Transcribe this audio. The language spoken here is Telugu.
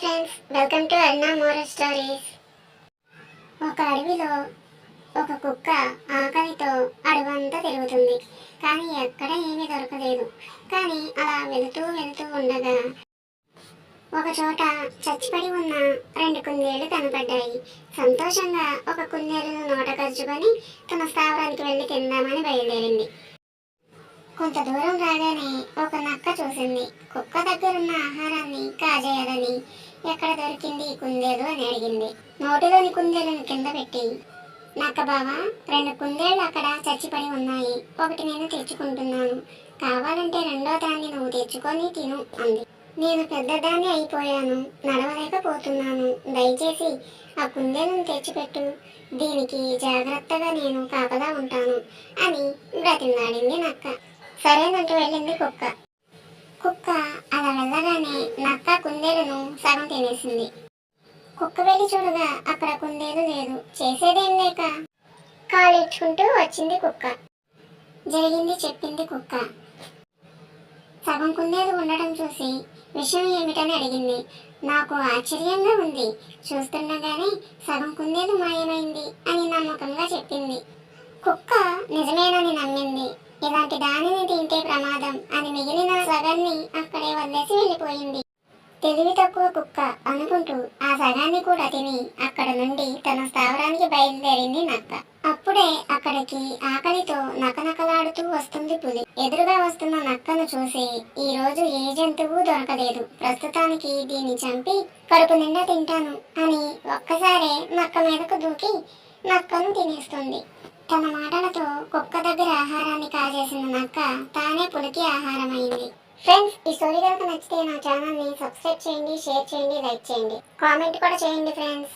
Friends welcome to Anna moral stories ఒక అడవిలో ఒక కుక్క ఆకలితో అడవంతా తిరుగుతుంది. కానీ ఎక్కడ ఏమీ దొరకలేదు. కానీ అలా వెళుతూ వెళుతూ ఉండగా ఒక చోట చచ్చిపడి ఉన్న రెండు కుందేళ్ళు కనపడ్డాయి. సంతోషంగా ఒక కుందేలును నోట ఖర్చుకొని తన స్థావరానికి వెళ్ళి తిందామని బయలుదేరింది. కొంత దూరం రాగానే ఒక నక్క చూసింది. కుక్క దగ్గరున్న ఆహారాన్ని కాజేయాలని ఎక్కడ దొరికింది ఈ కుందేలు అని అడిగింది. నోటిలోని కుందేలుని కింద పెట్టి నక్క బావా రెండు కుందేళ్ళు అక్కడ చచ్చిపడి ఉన్నాయి. ఒకటి నేను తెచ్చుకుంటున్నాను. కావాలంటే రెండో దాన్ని నువ్వు తెచ్చుకొని తిను అంది. నేను పెద్దదాన్ని అయిపోయాను. నడవలేకపోతున్నాను. దయచేసి ఆ కుందేలను తెచ్చిపెట్టు. దీనికి జాగ్రత్తగా నేను కాపలా ఉంటాను అని బ్రతిమలాడింది నక్క. సరేనంటూ వెళ్ళింది కుక్క. కుక్క అలా నక్క కుందేలును సగం తినేసింది. కుక్క వెళ్ళి చూడగా అక్కడ కుందేలు లేదు. చేసేదేం లేక కాలిచ్చుకుంటూ వచ్చింది కుక్క. జరిగింది చెప్పింది కుక్క. సగం కుందేలు ఉండడం చూసి విషయం ఏమిటని అడిగింది. నాకు ఆశ్చర్యంగా ఉంది. చూస్తుండగానే సగం కుందేలు మాయమైంది అని నమ్మకంగా చెప్పింది. కుక్క నిజమేనని నమ్మింది. ఇలాంటి దానిని తింటే ప్రమాదం అని మిగిలిన సగాన్ని అక్కడే వదిలేసి వెళ్ళిపోయింది. తెలివి తక్కువ కుక్క అనుకుంటూ ఆ సగాన్ని కూడా తిని అక్కడ నుండి తన స్థావరానికి బయలుదేరింది నక్క. అప్పుడే అక్కడికి ఆకలితో నకనకలాడుతూ వస్తుంది పులి. ఎదురుగా వస్తున్న నక్కను చూసి ఈ రోజు ఏ జంతువు దొరకలేదు. ప్రస్తుతానికి దీన్ని చంపి కడుపు నిండా తింటాను అని ఒక్కసారే నక్క మీదకు దూకి నక్కను తినేస్తుంది. తన మాటల కుక్క దగ్గర ఆహారాన్ని కాజేసిన నక్క తానే పులికి ఆహారమైంది. ఫ్రెండ్స్ ఈ స్టోరీ కనుక నచ్చితే నా ఛానల్ని సబ్స్క్రైబ్ చేయండి షేర్ చేయండి లైక్ చేయండి. కామెంట్ కూడా చేయండి ఫ్రెండ్స్